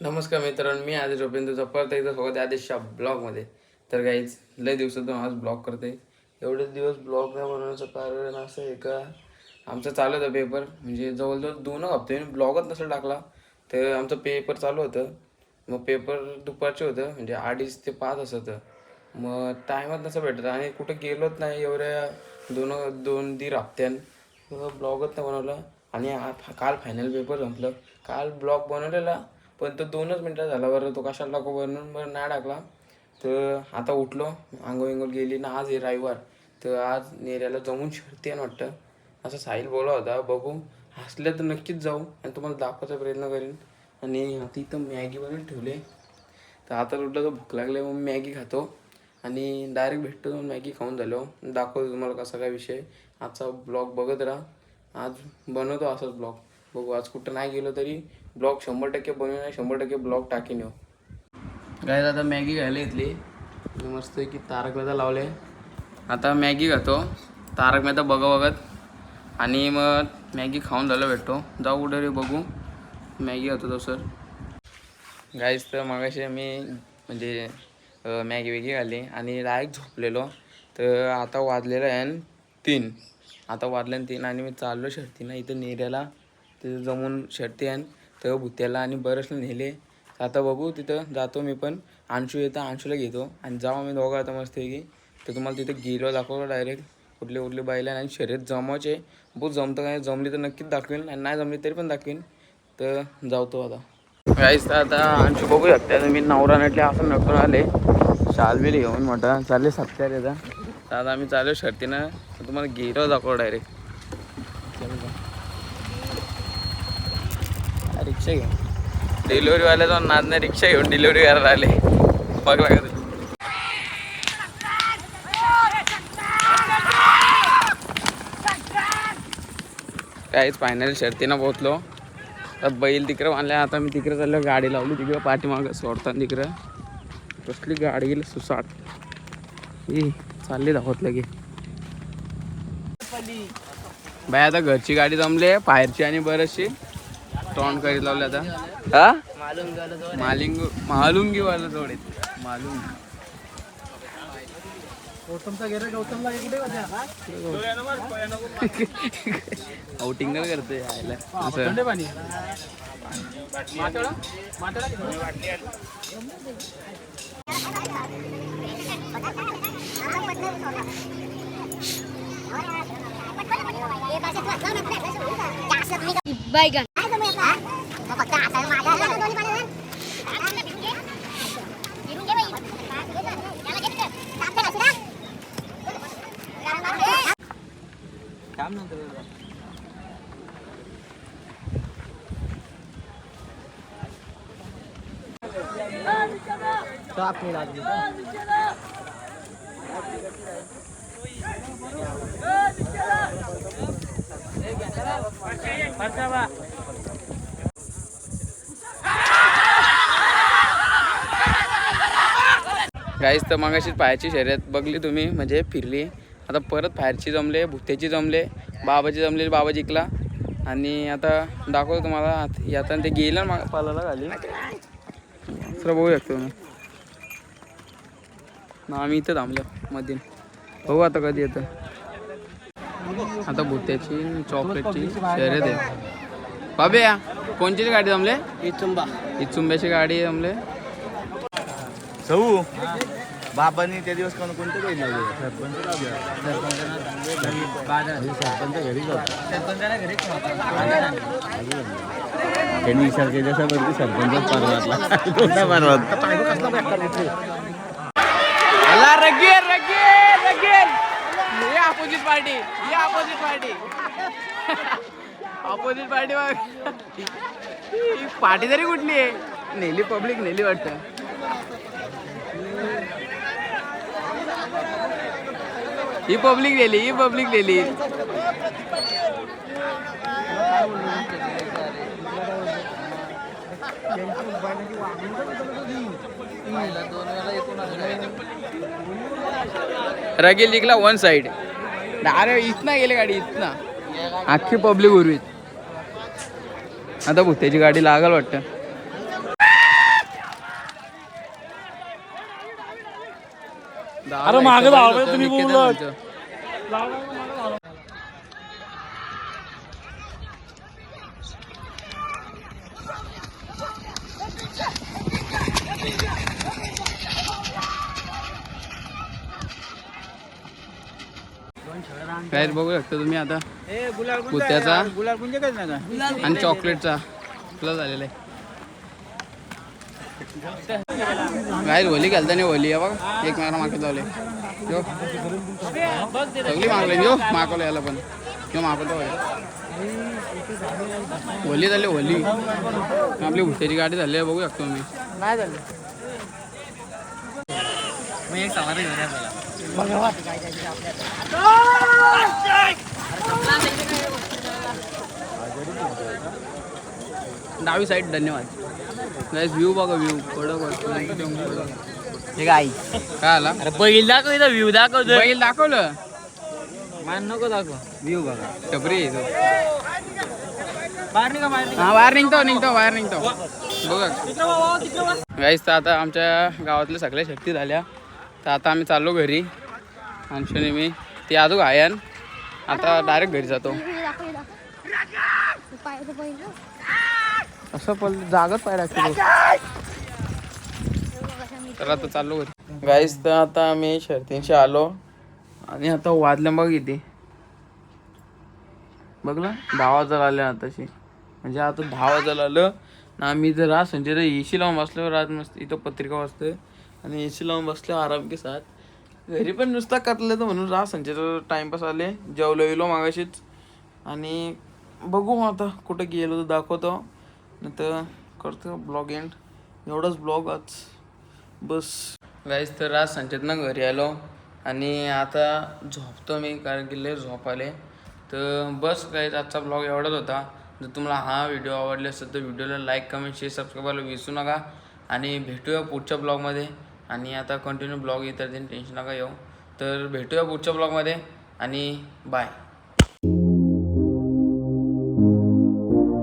नमस्कार मित्रांनो मी आदेश ओपेन तुझं परत एकदा स्वागत आहे आदेशच्या ब्लॉगमध्ये. तर काहीच लय दिवसातून आज ब्लॉग करते. एवढे दिवस ब्लॉग नाही बनवण्याचं कारण असं आहे का आमचं चालू होतं पेपर. म्हणजे जवळजवळ दोन हप्ते ब्लॉगच नसेल टाकला तर आमचं पेपर चालू होतं. मग पेपर दुपारचे होतं म्हणजे अडीच ते पाच असं होतं मग टायमात नसं भेटत. आणि कुठं गेलोच नाही एवढ्या दोन दोन दीड हप्त्यान. ब्लॉगच नाही बनवला. आणि काल फायनल पेपर संपलं. काल ब्लॉग बनवलेला. पण तो दोनच मिनटं झाला बरं तो कशाला कोवरून बरं नाही टाकला. तर आता उठलो आंघोळ विंघोळ गेली ना आज हे रविवार. तर आज नेऱ्याला जमून शिरते आहे वाटतं. असं साहिल बोला होता बघू हसल्या तर नक्कीच जाऊ आणि तुम्हाला दाखवायचा प्रयत्न करेन. आणि आता इथं मॅगी बनवून ठेवले. तर आता उठलं तर भूक लागले मग मॅगी खातो. आणि डायरेक्ट भेटतो मॅगी खाऊन झालो. दाखवतो तुम्हाला कसा काय विषय आजचा ब्लॉग बघत राहा. आज बनवतो असाच ब्लॉग. बघू आज कुठं नाही गेलो तरी ब्लॉग शंभर टक्के बनवून शंभर टक्के ब्लॉग टाकीन येऊ. काय आता मॅगी घ्यायला घेतली. मी मस्त की तारक मेहता लावले. आता मॅगी खातो. तारक मेहता बघा बघत. आणि मग मॅगी खाऊन झालं भेटतो. जाऊ कुठे रे बघू. मॅगी खातो तो सर. गाईज तर मागाशी मी म्हणजे मॅगी वेगी खाल्ली आणि डायरेक्ट झोपलेलो. तर आता वाजलेलं आहे तीन. आता वाजलं तीन आणि मी चाललो शर्तीनं इथं नेऱ्याला. तिथं जमून शर्ती आहे तेव्हा भुत्याला आणि बरंचला नेले. आता बघू तिथं जातो मी पण. अंशू येतं अंशूला घेतो. आणि जाऊ आम्ही दोघं आता मस्त की तर तुम्हाला तिथं गिरो दाखवतो डायरेक्ट कुठले कुठले बायला आणि शर्यत जमवायचे बहुत जमतं काय जमली तर नक्कीच दाखवेन आणि नाही जमली तरी पण दाखवेन तर जातो आता. काहीच तर आता अंशू बघू शकते आता मी नवरा नटले असं नटून आले शालबिल घेऊन मोठा. चालले सत्यार येतात. आता आम्ही चालू शर्तीनं तर तुम्हाला गिरो दाखवतो डायरेक्ट रिक्षा घेऊन. डिलिव्हरीवाल्याचा नाद नाही रिक्षा घेऊन डिलिव्हरी करायला आले. बघ लागत काहीच फायनल शर्तीनं पोहोचलो. आता बैल तिकडं बांधल्या आता मी तिकडे चाललो गाडी लावली तिकडे पाठीमागं सोडताना तिकडं. कसली गाडी गेली सुसाट. ही चालली दाखवत लगे. बाय आता घरची गाडी जमली आहे बाहेरची आणि बरचशी. तोंड करीत लावले आता. हा? मालिंग मालुंगी. वाला जोडे मालुंगी आउटिंग करते यायला? असं बैगन गाईस तर मगाशीच पायाची शर्यत बघली तुम्ही म्हणजे फिरली. आता परत फायरची जमले भुत्याची जमले बाबाची जमले बाबा जिंकला. आणि आता दाखवतो तुम्हाला आत- ते गेलं मग पालाला खाली. सर बघू शकतो तुम्ही. ना आम्ही इथं थांबलो मध्ये बघू आता कधी येतं. आता भुत्याची चॉकलेटची शर्यत आहे. बाबे या. कोणची गाडी जमले? इचुंबा. इचुंब्याची गाडी जमले. सऊ. बाबांनी त्या दिवस कोण कोणते काही लावले? सरपंच घरी त्यांनी विचार केला वरती सरपंच परवातला. परवात? अला रगेल रगेल रगेल ये अपोजिट पार्टी ये opposite party opposite party party तरी कुठली आहे? नेली पब्लिक नेली वाटतं. ही पब्लिक नेली ही पब्लिक नेली रगेल जिंकला वन साइड अरे इथना गेले गाडी इथना. अख्खी पब्लिक उरवीत. आता भुत्याची गाडी लागल वाटतं. अरे मागे तुम्ही बोलत काय बघू शकता तुम्ही आता. कुत्याचा म्हणजे आणि चॉकलेटचा. झालेला आहे. काय होली घालता नाही होली आहे बघा। एक मारा मागे लावले जो। सगळी मागले जो। मागवलं याला पण किंवा मागवतो होली झाली होली। आपली भुट्याची गाडी झाली आहे बघू शकतो मी। नाही झालं मग एक सवारी घेऊन डावी साईड धन्यवाद। गाईस व्ह्यू बघा व्ह्यू कडक वाटतो एकदम कडक. हे काय? काय आला? अरे बैल दाखव इथं व्ह्यू दाखव बैल दाखवलं? मान नको दाखव. व्ह्यू बघा. टपरी तो. बाहेर निघा बाहेर हा बाहेर निघतो निघतो बाहेर निघतो. बघा. गाईस तर आता आमच्या गावातल्या सगळ्या शक्ती झाल्या. तर आता आम्ही चाललो घरी. अंशनी मी ती आजू गायन आता डायरेक्ट घरी जातो. असं पण जागत पाहिजे तर आता चाललो घरी. गाईस तर आता आम्ही शर्तींशी आलो. आणि आता वाजलं बघ किती. बघला दहा वाजायला आले आताशी. म्हणजे आता दहा वाजायला आलं. ना आम्ही जर आज तर ए सी लावून बसल्यावर आज मस्त इथं पत्रिका वाचतोय आणि ए सी लावून बसल्यावर आराम के साथ घरी पण नुसता करलं तर म्हणून राह संजय टाईमपास आले. जेवलो येलो मागाशीच. आणि बघू मग आता कुठं गेलो तर दाखवतो. नाही तर करतो ब्लॉग एंड एवढाच ब्लॉग आज. बस. गाईज तर आज संचेतनं घरी आलो आणि आता झोपतो मी कारण की लय झोप आले. तर बस गाईज आजचा ब्लॉग एवढाच होता. जर तुम्हाला हा व्हिडिओ आवडले असेल तर व्हिडिओला लाईक कमेंट शेअर सबस्क्राईब करायला विसरू नका. आणि भेटूया पुढच्या ब्लॉगमध्ये आणि आता कंटिन्यू ब्लॉग येतात टेन्शन नका येऊ. तर भेटूया पुढच्या ब्लॉगमध्ये आणि बाय